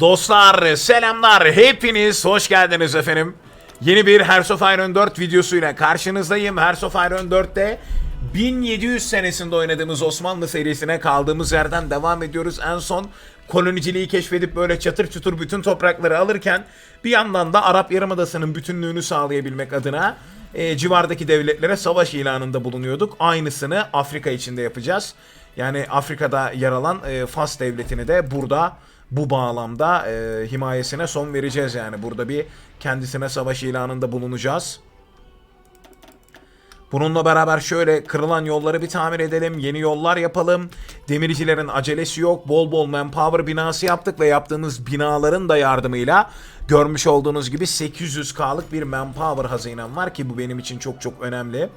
Dostlar selamlar hepiniz hoş geldiniz efendim. Yeni bir Hearts of Iron 4 videosuyla karşınızdayım. Hearts of Iron 4'te 1700 senesinde oynadığımız Osmanlı serisine kaldığımız yerden devam ediyoruz. En son koloniciliği keşfedip böyle çatır çutur bütün toprakları alırken bir yandan da Arap Yarımadası'nın bütünlüğünü sağlayabilmek adına e, civardaki devletlere savaş ilanında bulunuyorduk. Aynısını Afrika içinde yapacağız. Yani Afrika'da yer alan e, Fas devletini de burada bu bağlamda e, himayesine son vereceğiz yani. Burada bir kendisine savaş ilanında bulunacağız. Bununla beraber şöyle kırılan yolları bir tamir edelim, yeni yollar yapalım. Demircilerin acelesi yok, bol bol manpower binası yaptık ve yaptığımız binaların da yardımıyla görmüş olduğunuz gibi 800k'lık bir manpower hazinem var ki bu benim için çok çok önemli.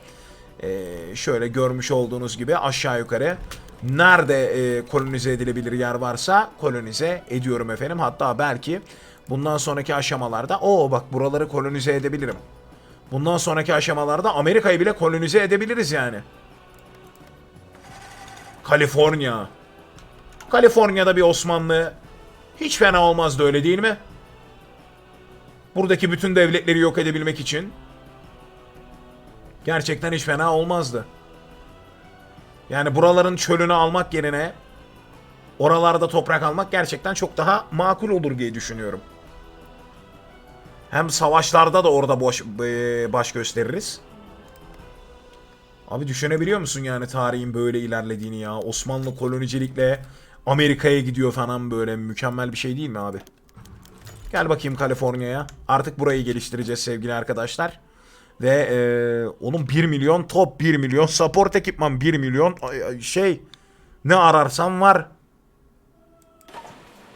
Ee, şöyle görmüş olduğunuz gibi aşağı yukarı nerede e, kolonize edilebilir yer varsa kolonize ediyorum efendim. Hatta belki bundan sonraki aşamalarda o bak buraları kolonize edebilirim. Bundan sonraki aşamalarda Amerika'yı bile kolonize edebiliriz yani. Kaliforniya. Kaliforniya'da bir Osmanlı hiç fena olmazdı öyle değil mi? Buradaki bütün devletleri yok edebilmek için gerçekten hiç fena olmazdı. Yani buraların çölünü almak yerine oralarda toprak almak gerçekten çok daha makul olur diye düşünüyorum. Hem savaşlarda da orada boş, e, baş gösteririz. Abi düşünebiliyor musun yani tarihin böyle ilerlediğini ya? Osmanlı kolonicilikle Amerika'ya gidiyor falan böyle mükemmel bir şey değil mi abi? Gel bakayım Kaliforniya'ya. Artık burayı geliştireceğiz sevgili arkadaşlar. Ve e, onun 1 milyon top 1 milyon support ekipman 1 milyon şey ne ararsam var.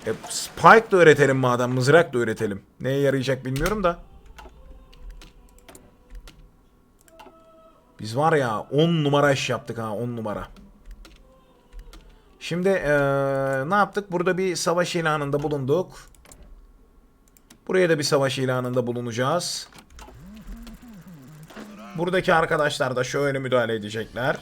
E, Spike da öğretelim madem mızrak da öğretelim. Neye yarayacak bilmiyorum da. Biz var ya 10 numara iş yaptık ha 10 numara. Şimdi eee, ne yaptık? Burada bir savaş ilanında bulunduk. Buraya da bir savaş ilanında bulunacağız. Buradaki arkadaşlar da şöyle müdahale edecekler.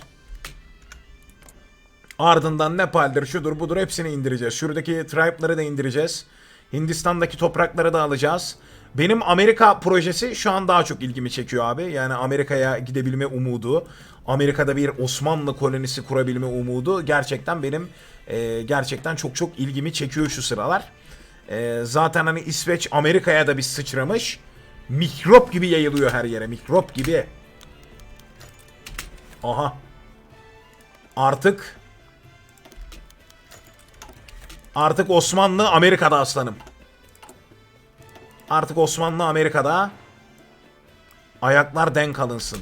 Ardından Nepal'dir, şudur budur hepsini indireceğiz. Şuradaki tribe'ları da indireceğiz. Hindistan'daki toprakları da alacağız. Benim Amerika projesi şu an daha çok ilgimi çekiyor abi. Yani Amerika'ya gidebilme umudu, Amerika'da bir Osmanlı kolonisi kurabilme umudu gerçekten benim e, gerçekten çok çok ilgimi çekiyor şu sıralar. E, zaten hani İsveç Amerika'ya da bir sıçramış. Mikrop gibi yayılıyor her yere, mikrop gibi. Aha. Artık Artık Osmanlı Amerika'da aslanım. Artık Osmanlı Amerika'da. Ayaklar denk alınsın.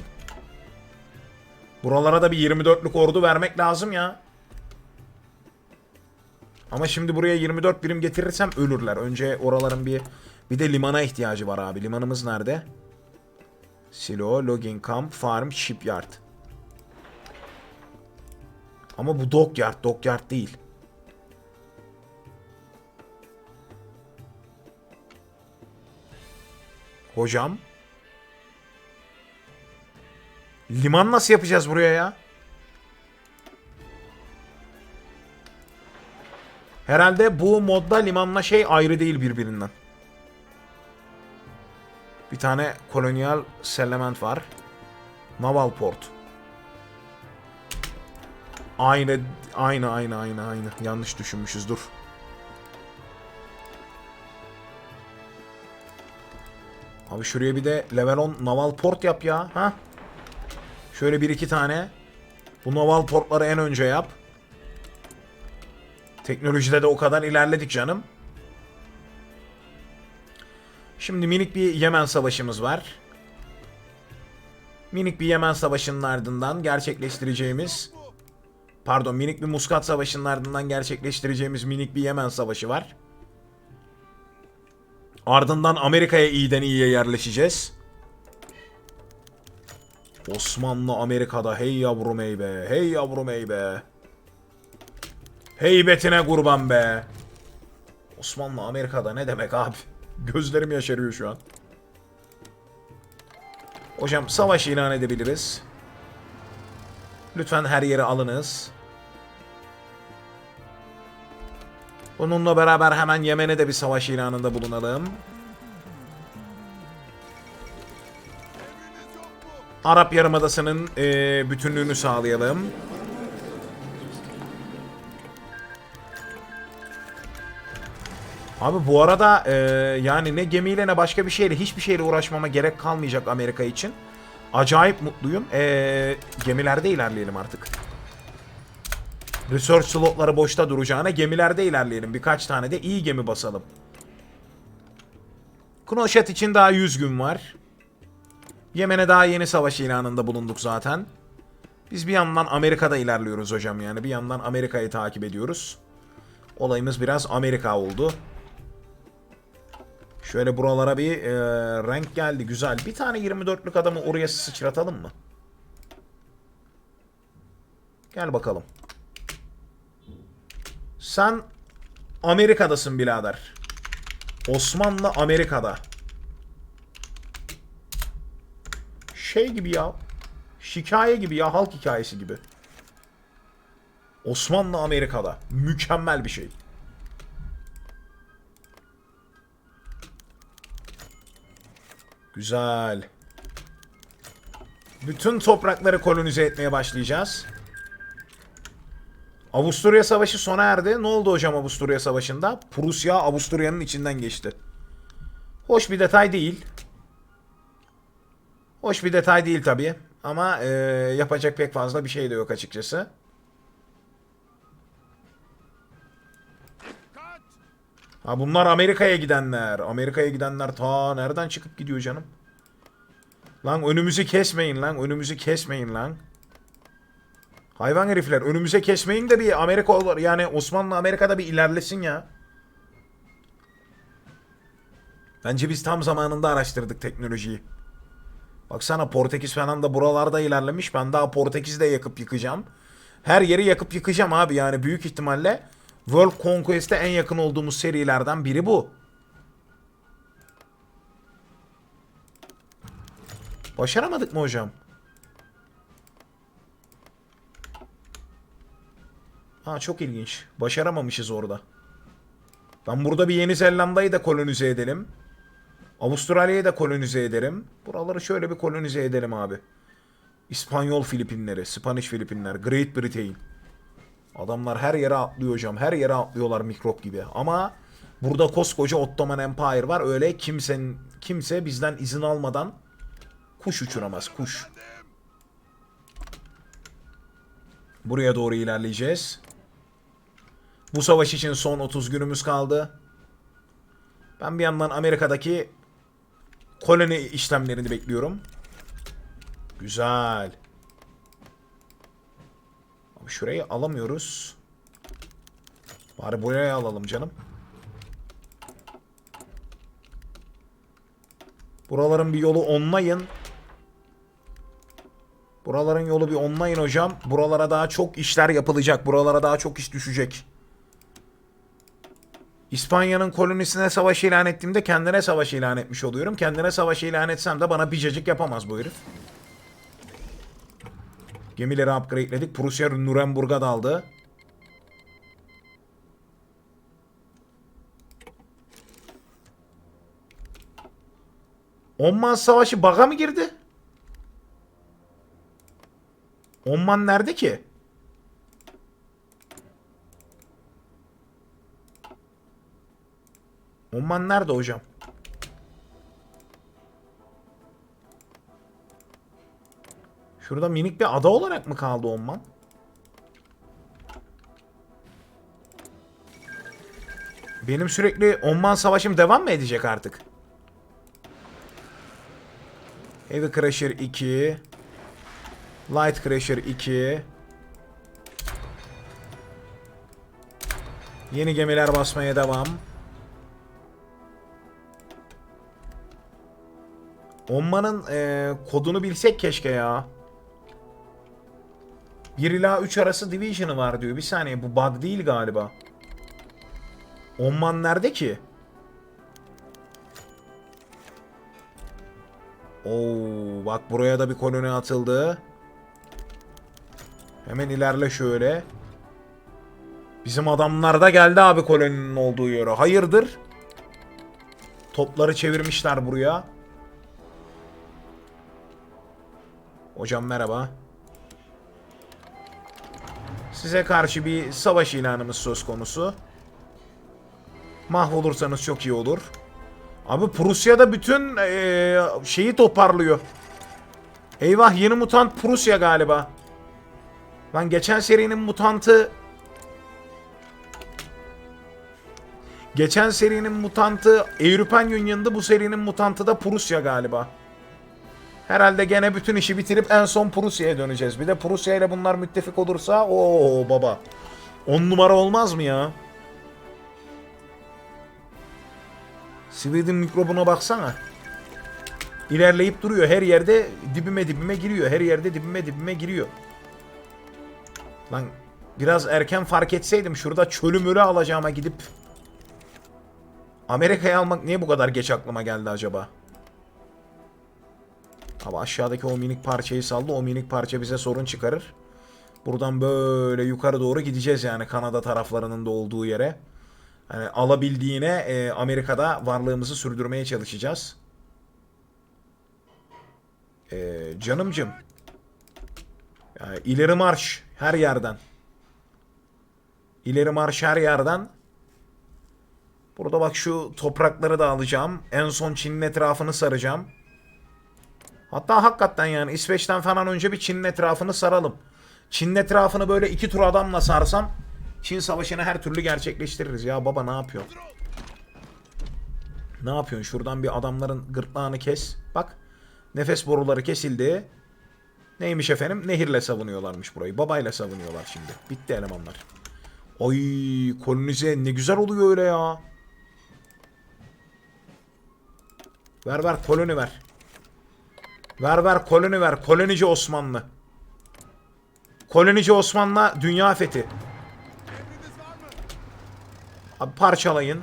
Buralara da bir 24'lük ordu vermek lazım ya. Ama şimdi buraya 24 birim getirirsem ölürler. Önce oraların bir bir de limana ihtiyacı var abi. Limanımız nerede? Silo, logging camp, farm, shipyard. Ama bu dockyard, dockyard değil. Hocam. Liman nasıl yapacağız buraya ya? Herhalde bu modda limanla şey ayrı değil birbirinden. Bir tane kolonyal settlement var. Naval port. Aynı, aynı, aynı, aynı, aynı. Yanlış düşünmüşüz, dur. Abi şuraya bir de level 10 naval port yap ya. Ha? Şöyle bir iki tane. Bu naval portları en önce yap. Teknolojide de o kadar ilerledik canım. Şimdi minik bir Yemen savaşımız var. Minik bir Yemen savaşının ardından gerçekleştireceğimiz pardon minik bir Muskat savaşının ardından gerçekleştireceğimiz minik bir Yemen savaşı var. Ardından Amerika'ya iyiden iyiye yerleşeceğiz. Osmanlı Amerika'da hey yavrum ey be. Hey yavrum ey be. Heybetine kurban be. Osmanlı Amerika'da ne demek abi? Gözlerim yaşarıyor şu an. Hocam savaş ilan edebiliriz. Lütfen her yere alınız. Bununla beraber hemen Yemen'e de bir savaş ilanında bulunalım. Arap Yarımadası'nın eee, bütünlüğünü sağlayalım. Abi bu arada eee, yani ne gemiyle ne başka bir şeyle hiçbir şeyle uğraşmama gerek kalmayacak Amerika için. Acayip mutluyum. Eee, gemilerde ilerleyelim artık. Research slotları boşta duracağına gemilerde ilerleyelim. Birkaç tane de iyi gemi basalım. Knoşet için daha 100 gün var. Yemen'e daha yeni savaş ilanında bulunduk zaten. Biz bir yandan Amerika'da ilerliyoruz hocam yani. Bir yandan Amerika'yı takip ediyoruz. Olayımız biraz Amerika oldu. Şöyle buralara bir e, renk geldi. Güzel. Bir tane 24'lük adamı oraya sıçratalım mı? Gel bakalım. Sen Amerika'dasın birader. Osmanlı Amerika'da. Şey gibi ya. Şikaye gibi ya. Halk hikayesi gibi. Osmanlı Amerika'da. Mükemmel bir şey. Güzel. Bütün toprakları kolonize etmeye başlayacağız. Avusturya Savaşı sona erdi. Ne oldu hocam Avusturya Savaşı'nda? Prusya Avusturya'nın içinden geçti. Hoş bir detay değil. Hoş bir detay değil tabii. Ama eee, yapacak pek fazla bir şey de yok açıkçası. Ha bunlar Amerika'ya gidenler. Amerika'ya gidenler ta nereden çıkıp gidiyor canım? Lan önümüzü kesmeyin lan. Önümüzü kesmeyin lan. Hayvan herifler önümüze kesmeyin de bir Amerika olur. Yani Osmanlı Amerika'da bir ilerlesin ya. Bence biz tam zamanında araştırdık teknolojiyi. Baksana Portekiz falan da buralarda ilerlemiş. Ben daha Portekiz'de yakıp yıkacağım. Her yeri yakıp yıkacağım abi yani büyük ihtimalle World Conquest'e en yakın olduğumuz serilerden biri bu. Başaramadık mı hocam? Ha çok ilginç. Başaramamışız orada. Ben burada bir Yeni Zelanda'yı da kolonize edelim. Avustralya'yı da kolonize ederim. Buraları şöyle bir kolonize edelim abi. İspanyol Filipinleri, Spanish Filipinler, Great Britain. Adamlar her yere atlıyor hocam. Her yere atlıyorlar mikrop gibi. Ama burada koskoca Ottoman Empire var. Öyle kimsenin kimse bizden izin almadan kuş uçuramaz. Kuş. Buraya doğru ilerleyeceğiz. Bu savaş için son 30 günümüz kaldı. Ben bir yandan Amerika'daki koloni işlemlerini bekliyorum. Güzel. Abi şurayı alamıyoruz. Bari buraya alalım canım. Buraların bir yolu onlayın. Buraların yolu bir onlayın hocam. Buralara daha çok işler yapılacak. Buralara daha çok iş düşecek. İspanya'nın kolonisine savaş ilan ettiğimde kendine savaş ilan etmiş oluyorum. Kendine savaş ilan etsem de bana bir cacık yapamaz bu herif. Gemileri upgrade'ledik. Prusya Nuremberg'a daldı. Onman Savaşı baga mı girdi? Onman nerede ki? Onman nerede hocam? Şurada minik bir ada olarak mı kaldı Onman? Benim sürekli Onman savaşım devam mı edecek artık? Heavy Crusher 2 Light Crusher 2 Yeni gemiler basmaya devam. Onman'ın eee, kodunu bilsek keşke ya. 1 ila 3 arası division'ı var diyor. Bir saniye bu bug değil galiba. Onman nerede ki? Oo, bak buraya da bir koloni atıldı. Hemen ilerle şöyle. Bizim adamlar da geldi abi koloninin olduğu yere. Hayırdır? Topları çevirmişler buraya. Hocam merhaba. Size karşı bir savaş ilanımız söz konusu. Mahvolursanız çok iyi olur. Abi Prusya'da bütün eee, şeyi toparlıyor. Eyvah yeni mutant Prusya galiba. Lan geçen serinin mutantı... Geçen serinin mutantı European Union'dı. Bu serinin mutantı da Prusya galiba. Herhalde gene bütün işi bitirip en son Prusya'ya döneceğiz. Bir de Prusya ile bunlar müttefik olursa o baba. 10 numara olmaz mı ya? Sweden mikrobuna baksana. İlerleyip duruyor. Her yerde dibime dibime giriyor. Her yerde dibime dibime giriyor. Lan biraz erken fark etseydim şurada çölümürü alacağıma gidip Amerika'yı almak niye bu kadar geç aklıma geldi acaba? Abi aşağıdaki o minik parçayı saldı. O minik parça bize sorun çıkarır. Buradan böyle yukarı doğru gideceğiz yani Kanada taraflarının da olduğu yere. Hani alabildiğine e, Amerika'da varlığımızı sürdürmeye çalışacağız. E, canımcım. Yani ileri marş her yerden. İleri marş her yerden. Burada bak şu toprakları da alacağım. En son Çin'in etrafını saracağım. Hatta hakikaten yani İsveç'ten falan önce bir Çin'in etrafını saralım. Çin'in etrafını böyle iki tur adamla sarsam Çin savaşını her türlü gerçekleştiririz. Ya baba ne yapıyorsun? Ne yapıyorsun? Şuradan bir adamların gırtlağını kes. Bak. Nefes boruları kesildi. Neymiş efendim? Nehirle savunuyorlarmış burayı. Babayla savunuyorlar şimdi. Bitti elemanlar. Oy kolonize ne güzel oluyor öyle ya. Ver ver koloni ver. Ver ver koloni ver. Kolonici Osmanlı. Kolonici Osmanlı dünya fethi. Abi parçalayın.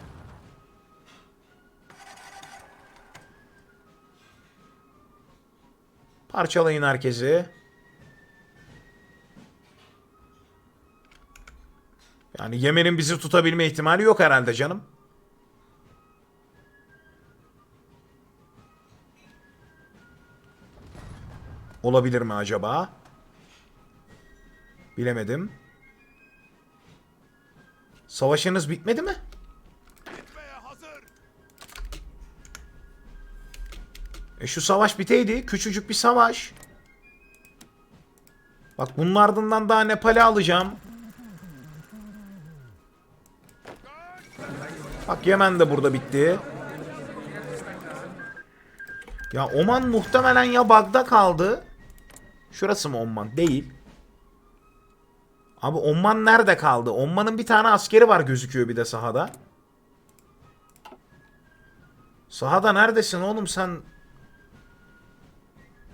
Parçalayın herkesi. Yani Yemen'in bizi tutabilme ihtimali yok herhalde canım. Olabilir mi acaba? Bilemedim. Savaşınız bitmedi mi? E şu savaş biteydi. Küçücük bir savaş. Bak bunun ardından daha Nepal'i alacağım. Bak Yemen de burada bitti. Ya Oman muhtemelen ya bug'da kaldı. Şurası mı Oman? Değil. Abi Oman nerede kaldı? Oman'ın bir tane askeri var gözüküyor bir de sahada. Sahada neredesin oğlum sen?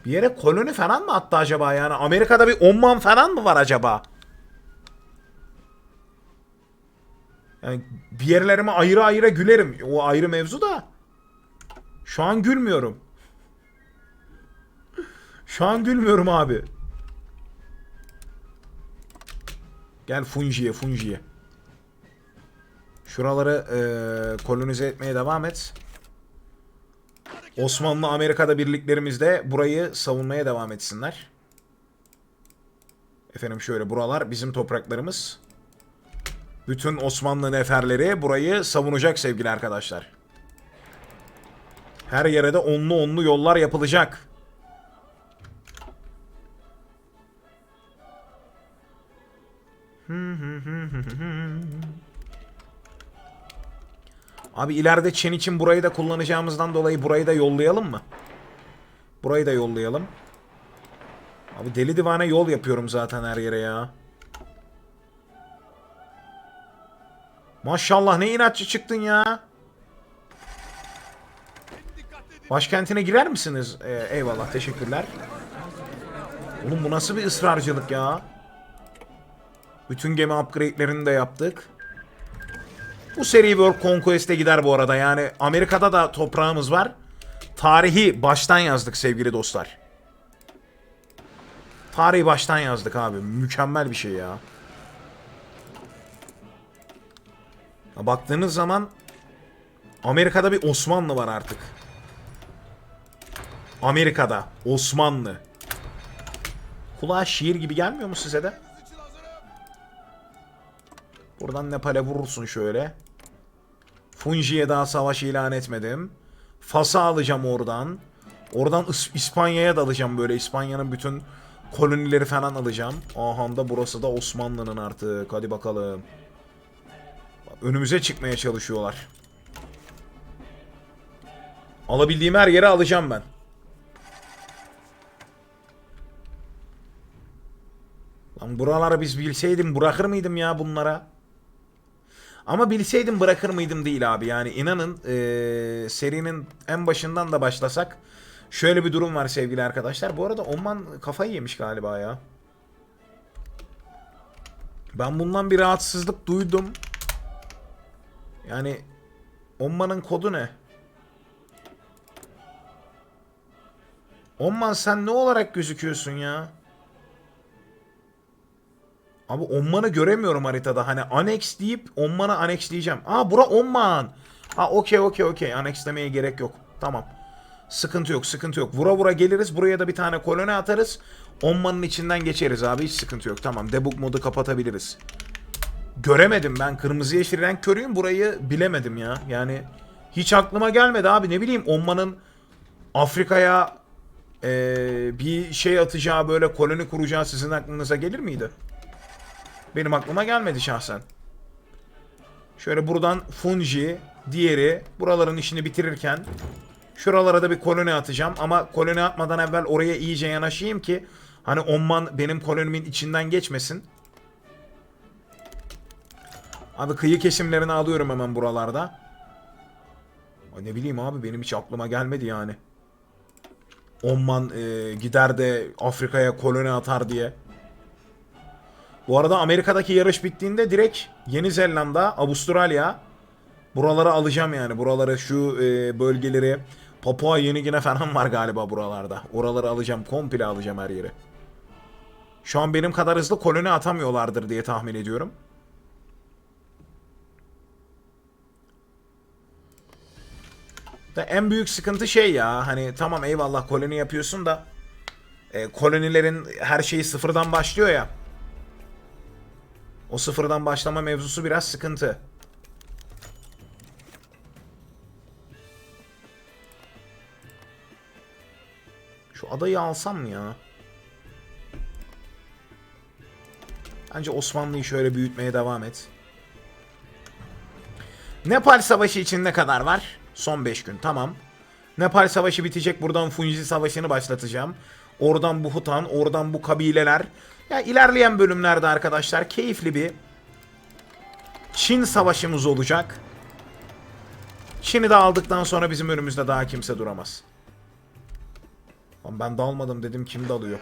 Bir yere koloni falan mı attı acaba yani? Amerika'da bir Oman falan mı var acaba? Yani bir yerlerime ayrı ayrı gülerim. O ayrı mevzu da. Şu an gülmüyorum. Şu an gülmüyorum abi. Gel Fungi'ye Fungi'ye. Şuraları eee, kolonize etmeye devam et. Osmanlı Amerika'da birliklerimiz de burayı savunmaya devam etsinler. Efendim şöyle buralar bizim topraklarımız. Bütün Osmanlı neferleri burayı savunacak sevgili arkadaşlar. Her yere de onlu onlu yollar yapılacak. Abi ileride Çin için burayı da kullanacağımızdan dolayı burayı da yollayalım mı? Burayı da yollayalım. Abi deli divane yol yapıyorum zaten her yere ya. Maşallah ne inatçı çıktın ya. Başkentine girer misiniz? Ee, eyvallah teşekkürler. Oğlum bu nasıl bir ısrarcılık ya? Bütün gemi upgrade'lerini de yaptık. Bu seri World Conquest'e gider bu arada. Yani Amerika'da da toprağımız var. Tarihi baştan yazdık sevgili dostlar. Tarihi baştan yazdık abi. Mükemmel bir şey ya. Ya Baktığınız zaman Amerika'da bir Osmanlı var artık. Amerika'da Osmanlı. Kulağa şiir gibi gelmiyor mu size de? Buradan Nepal'e vurursun şöyle. Fungi'ye daha savaş ilan etmedim. Fas'a alacağım oradan. Oradan İs- İspanya'ya da alacağım böyle. İspanya'nın bütün kolonileri falan alacağım. Aha da burası da Osmanlı'nın artık. Hadi bakalım. Önümüze çıkmaya çalışıyorlar. Alabildiğim her yere alacağım ben. Lan buraları biz bilseydim bırakır mıydım ya bunlara? Ama bilseydim bırakır mıydım değil abi. Yani inanın eee, serinin en başından da başlasak şöyle bir durum var sevgili arkadaşlar. Bu arada Oman kafayı yemiş galiba ya. Ben bundan bir rahatsızlık duydum. Yani Oman'ın kodu ne? Oman sen ne olarak gözüküyorsun ya? Abi Omman'ı göremiyorum haritada. Hani annex deyip Omman'ı annexleyeceğim. Aa bura Omman. Ha okey okey okey. Annexlemeye gerek yok. Tamam. Sıkıntı yok sıkıntı yok. Vura vura geliriz. Buraya da bir tane koloni atarız. Omman'ın içinden geçeriz abi. Hiç sıkıntı yok. Tamam. Debug modu kapatabiliriz. Göremedim ben. Kırmızı yeşil renk körüyüm. Burayı bilemedim ya. Yani hiç aklıma gelmedi abi. Ne bileyim Omman'ın Afrika'ya eee, bir şey atacağı böyle koloni kuracağı sizin aklınıza gelir miydi? Benim aklıma gelmedi şahsen. Şöyle buradan Fungi, diğeri buraların işini bitirirken şuralara da bir koloni atacağım. Ama koloni atmadan evvel oraya iyice yanaşayım ki hani Omman benim kolonimin içinden geçmesin. Abi kıyı kesimlerini alıyorum hemen buralarda. Ne bileyim abi benim hiç aklıma gelmedi yani. Omman e, gider de Afrika'ya koloni atar diye. Bu arada Amerika'daki yarış bittiğinde direkt Yeni Zelanda, Avustralya buraları alacağım yani. Buraları şu e, bölgeleri Papua Yeni Gine falan var galiba buralarda. Oraları alacağım. Komple alacağım her yeri. Şu an benim kadar hızlı koloni atamıyorlardır diye tahmin ediyorum. Da en büyük sıkıntı şey ya hani tamam eyvallah koloni yapıyorsun da e, kolonilerin her şeyi sıfırdan başlıyor ya. O sıfırdan başlama mevzusu biraz sıkıntı. Şu adayı alsam mı ya? Bence Osmanlı'yı şöyle büyütmeye devam et. Nepal Savaşı için ne kadar var? Son 5 gün tamam. Nepal Savaşı bitecek buradan Funji Savaşı'nı başlatacağım. Oradan bu Hutan, oradan bu kabileler. Ya ilerleyen bölümlerde arkadaşlar keyifli bir Çin Savaşımız olacak. Çin'i de aldıktan sonra bizim önümüzde daha kimse duramaz. Lan ben dalmadım dedim kim dalıyor.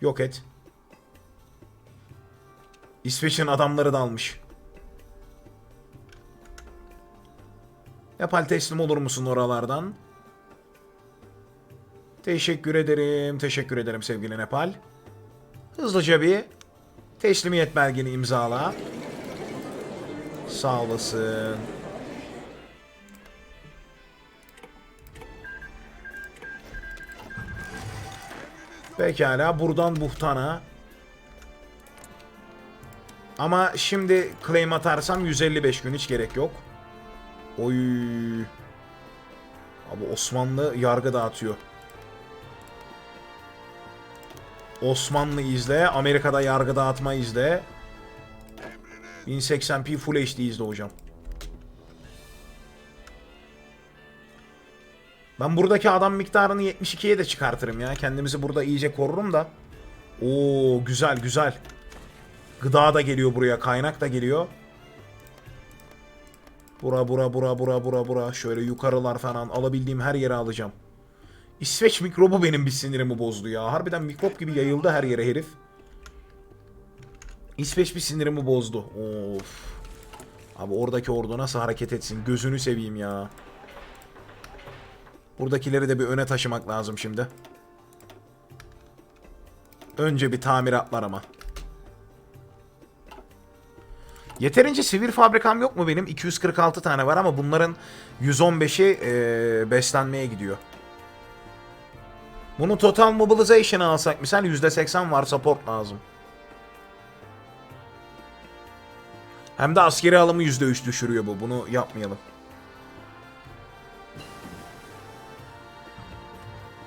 Yok et. İsveç'in adamları dalmış. Nepal teslim olur musun oralardan? Teşekkür ederim. Teşekkür ederim sevgili Nepal. Hızlıca bir teslimiyet belgeni imzala. Sağ olasın. Pekala buradan Buhtan'a. Ama şimdi claim atarsam 155 gün hiç gerek yok. Oy. Abi Osmanlı yargı dağıtıyor. Osmanlı izle, Amerika'da yargı dağıtma izle. 1080p Full HD izle hocam. Ben buradaki adam miktarını 72'ye de çıkartırım ya. Kendimizi burada iyice korurum da. Oo güzel güzel. Gıda da geliyor buraya, kaynak da geliyor. Bura bura bura bura bura bura. Şöyle yukarılar falan alabildiğim her yere alacağım. İsveç mikrobu benim bir sinirimi bozdu ya. Harbiden mikrop gibi yayıldı her yere herif. İsveç bir sinirimi bozdu. Of. Abi oradaki ordu nasıl hareket etsin? Gözünü seveyim ya. Buradakileri de bir öne taşımak lazım şimdi. Önce bir tamiratlar ama. Yeterince sivil fabrikam yok mu benim? 246 tane var ama bunların 115'i eee, beslenmeye gidiyor. Bunu total mobilization'a alsak misal %80 var support lazım. Hem de askeri alımı %3 düşürüyor bu. Bunu yapmayalım.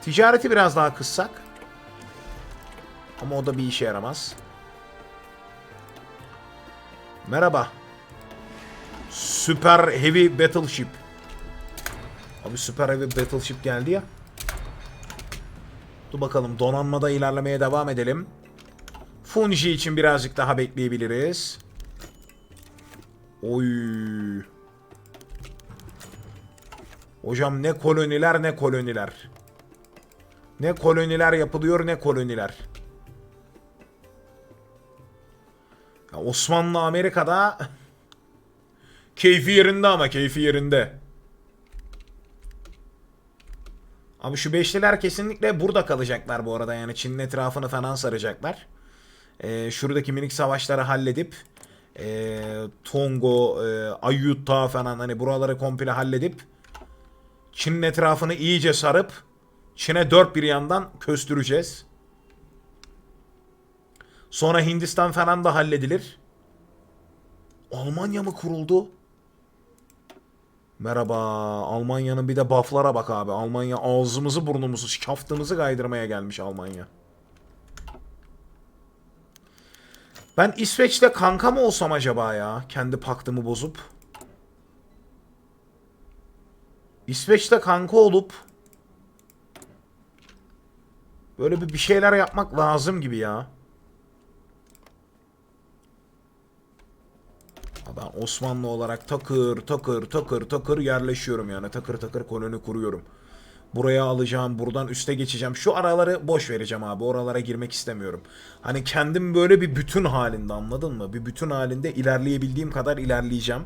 Ticareti biraz daha kıssak. Ama o da bir işe yaramaz. Merhaba. Süper Heavy Battleship. Abi Süper Heavy Battleship geldi ya. Dur bakalım donanmada ilerlemeye devam edelim. Funji için birazcık daha bekleyebiliriz. Oy. Hocam ne koloniler ne koloniler. Ne koloniler yapılıyor ne koloniler. Ya Osmanlı Amerika'da keyfi yerinde ama keyfi yerinde. Abi şu beşliler kesinlikle burada kalacaklar bu arada yani Çin'in etrafını falan saracaklar. Ee, şuradaki minik savaşları halledip e, Tongo, e, Ayutthaya falan hani buraları komple halledip Çin'in etrafını iyice sarıp Çin'e dört bir yandan köstüreceğiz. Sonra Hindistan falan da halledilir. Almanya mı kuruldu? Merhaba. Almanya'nın bir de buff'lara bak abi. Almanya ağzımızı burnumuzu, şaftımızı kaydırmaya gelmiş Almanya. Ben İsveç'te kanka mı olsam acaba ya? Kendi paktımı bozup. İsveç'te kanka olup böyle bir bir şeyler yapmak lazım gibi ya. Ben Osmanlı olarak takır takır takır takır yerleşiyorum yani. Takır takır koloni kuruyorum. Buraya alacağım, buradan üste geçeceğim. Şu araları boş vereceğim abi. Oralara girmek istemiyorum. Hani kendim böyle bir bütün halinde anladın mı? Bir bütün halinde ilerleyebildiğim kadar ilerleyeceğim.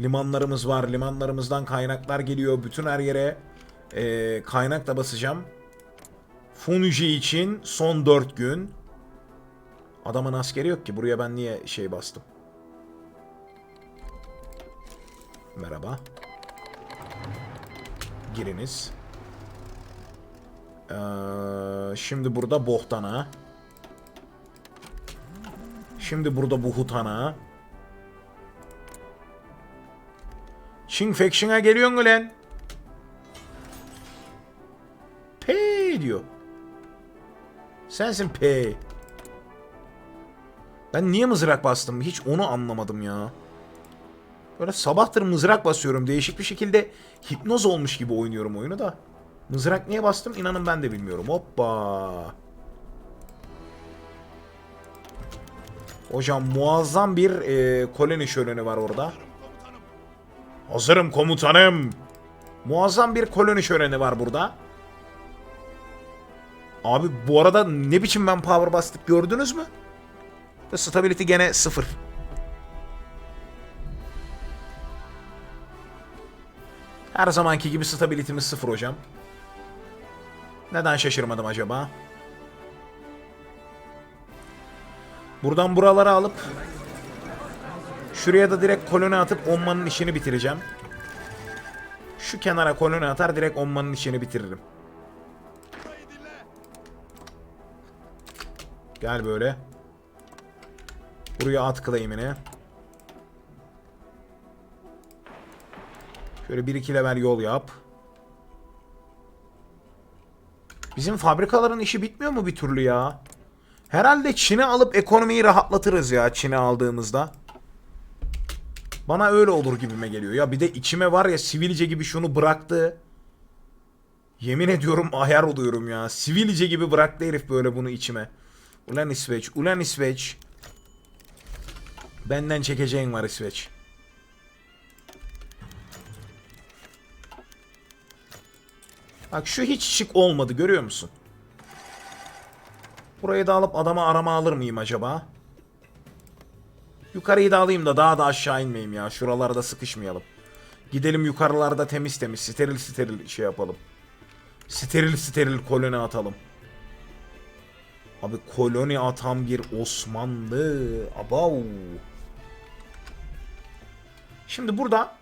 Limanlarımız var. Limanlarımızdan kaynaklar geliyor. Bütün her yere eee kaynak da basacağım. Funji için son 4 gün. Adamın askeri yok ki. Buraya ben niye şey bastım? Merhaba. Giriniz. Ee, şimdi burada Bohtana. Şimdi burada Buhutana. Çin Faction'a geliyor mu lan? P diyor. Sensin P. Ben niye mızrak bastım? Hiç onu anlamadım ya. Böyle sabahtır mızrak basıyorum. Değişik bir şekilde hipnoz olmuş gibi oynuyorum oyunu da. Mızrak niye bastım inanın ben de bilmiyorum. Hoppa. Hocam muazzam bir e, koloni şöleni var orada. Hazırım komutanım. Muazzam bir koloni şöleni var burada. Abi bu arada ne biçim ben power bastık gördünüz mü? Stability gene sıfır. Her zamanki gibi stability'miz sıfır hocam. Neden şaşırmadım acaba? Buradan buraları alıp şuraya da direkt koloni atıp onmanın işini bitireceğim. Şu kenara koloni atar direkt onmanın işini bitiririm. Gel böyle. Buraya at claim'ini. Şöyle 1-2 level yol yap. Bizim fabrikaların işi bitmiyor mu bir türlü ya? Herhalde Çin'e alıp ekonomiyi rahatlatırız ya Çin'e aldığımızda. Bana öyle olur gibime geliyor. Ya bir de içime var ya sivilce gibi şunu bıraktı. Yemin ediyorum ayar oluyorum ya. Sivilce gibi bıraktı herif böyle bunu içime. Ulan İsveç, ulan İsveç. Benden çekeceğin var İsveç. Bak şu hiç şık olmadı görüyor musun? Burayı da alıp adama arama alır mıyım acaba? Yukarıyı da alayım da daha da aşağı inmeyeyim ya. Şuralarda sıkışmayalım. Gidelim yukarılarda temiz temiz steril steril şey yapalım. Steril steril koloni atalım. Abi koloni atan bir Osmanlı. Abav. Şimdi burada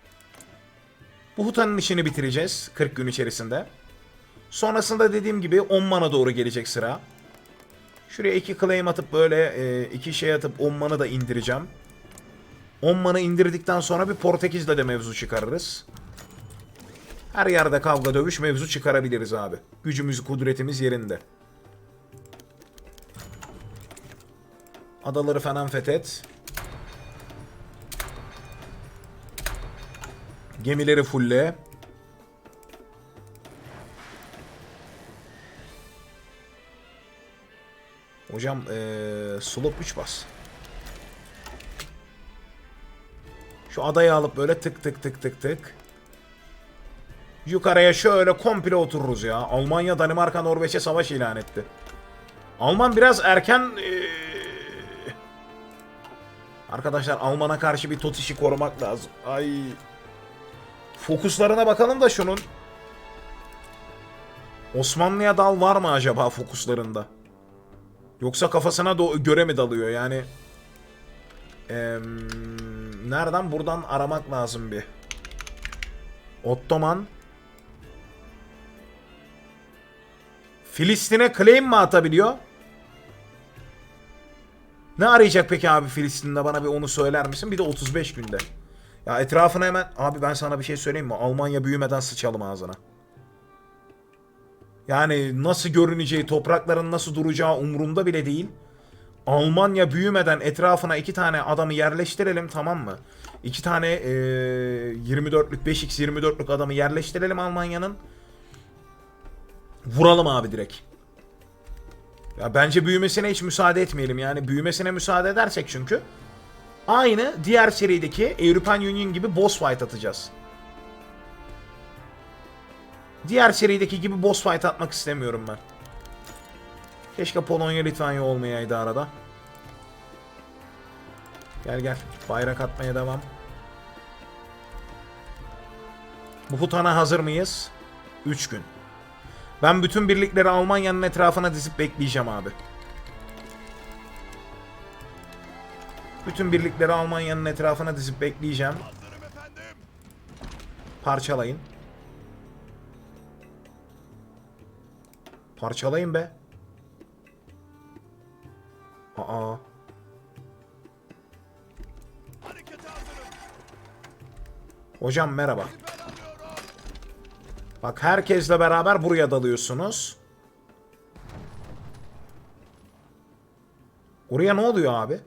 bu Hutan'ın işini bitireceğiz 40 gün içerisinde. Sonrasında dediğim gibi 10 mana doğru gelecek sıra. Şuraya iki claim atıp böyle e, iki şey atıp 10 mana da indireceğim. 10 mana indirdikten sonra bir Portekiz'le de mevzu çıkarırız. Her yerde kavga dövüş mevzu çıkarabiliriz abi. Gücümüz, kudretimiz yerinde. Adaları falan fethet. Gemileri fulle. Hocam ee, slop 3 bas. Şu adayı alıp böyle tık tık tık tık tık. Yukarıya şöyle komple otururuz ya. Almanya, Danimarka, Norveç'e savaş ilan etti. Alman biraz erken... ee, Arkadaşlar Alman'a karşı bir tot işi korumak lazım. Ay. Fokuslarına bakalım da şunun. Osmanlı'ya dal var mı acaba fokuslarında? Yoksa kafasına göre mi dalıyor yani? Eee, nereden? Buradan aramak lazım bir. Ottoman. Filistin'e claim mi atabiliyor? Ne arayacak peki abi Filistin'de bana bir onu söyler misin? Bir de 35 günde. Ya etrafına hemen... Abi ben sana bir şey söyleyeyim mi? Almanya büyümeden sıçalım ağzına. Yani nasıl görüneceği, toprakların nasıl duracağı umurumda bile değil. Almanya büyümeden etrafına iki tane adamı yerleştirelim tamam mı? İki tane eee 24'lük 5x 24'lük adamı yerleştirelim Almanya'nın. Vuralım abi direkt. Ya bence büyümesine hiç müsaade etmeyelim. Yani büyümesine müsaade edersek çünkü aynı diğer serideki European Union gibi boss fight atacağız. Diğer serideki gibi boss fight atmak istemiyorum ben. Keşke Polonya Litvanya olmayaydı arada. Gel gel. Bayrak atmaya devam. Bu Hutan'a hazır mıyız? 3 gün. Ben bütün birlikleri Almanya'nın etrafına dizip bekleyeceğim abi. Bütün birlikleri Almanya'nın etrafına dizip bekleyeceğim. Parçalayın. Parçalayın be. Aa. Hocam merhaba. Bak herkesle beraber buraya dalıyorsunuz. Oraya ne oluyor abi?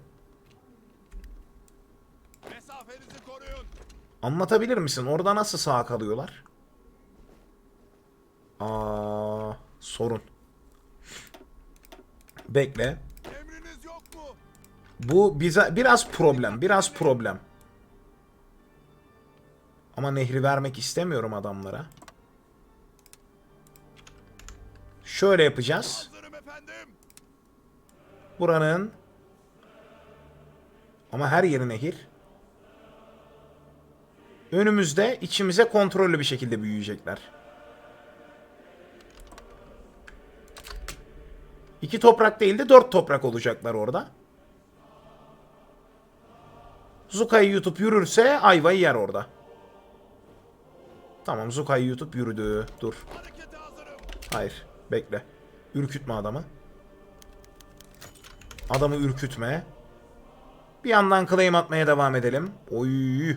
Anlatabilir misin? Orada nasıl sağ kalıyorlar? Aa, sorun. Bekle. Bu bize biraz problem, biraz problem. Ama nehri vermek istemiyorum adamlara. Şöyle yapacağız. Buranın ama her yeri nehir. Önümüzde içimize kontrollü bir şekilde büyüyecekler. İki toprak değil de dört toprak olacaklar orada. Zuka'yı yutup yürürse ayvayı yer orada. Tamam Zuka'yı yutup yürüdü. Dur. Hayır. Bekle. Ürkütme adamı. Adamı ürkütme. Bir yandan claim atmaya devam edelim. Oy.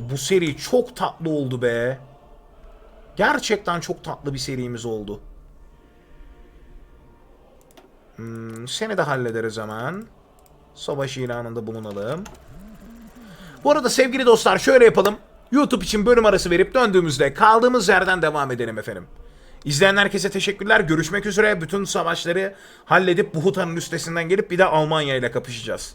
Bu seri çok tatlı oldu be. Gerçekten çok tatlı bir serimiz oldu. Hmm, seni de hallederiz hemen. Savaş ilanında bulunalım. Bu arada sevgili dostlar şöyle yapalım. YouTube için bölüm arası verip döndüğümüzde kaldığımız yerden devam edelim efendim. İzleyen herkese teşekkürler. Görüşmek üzere. Bütün savaşları halledip bu Hutan'ın üstesinden gelip bir de Almanya ile kapışacağız.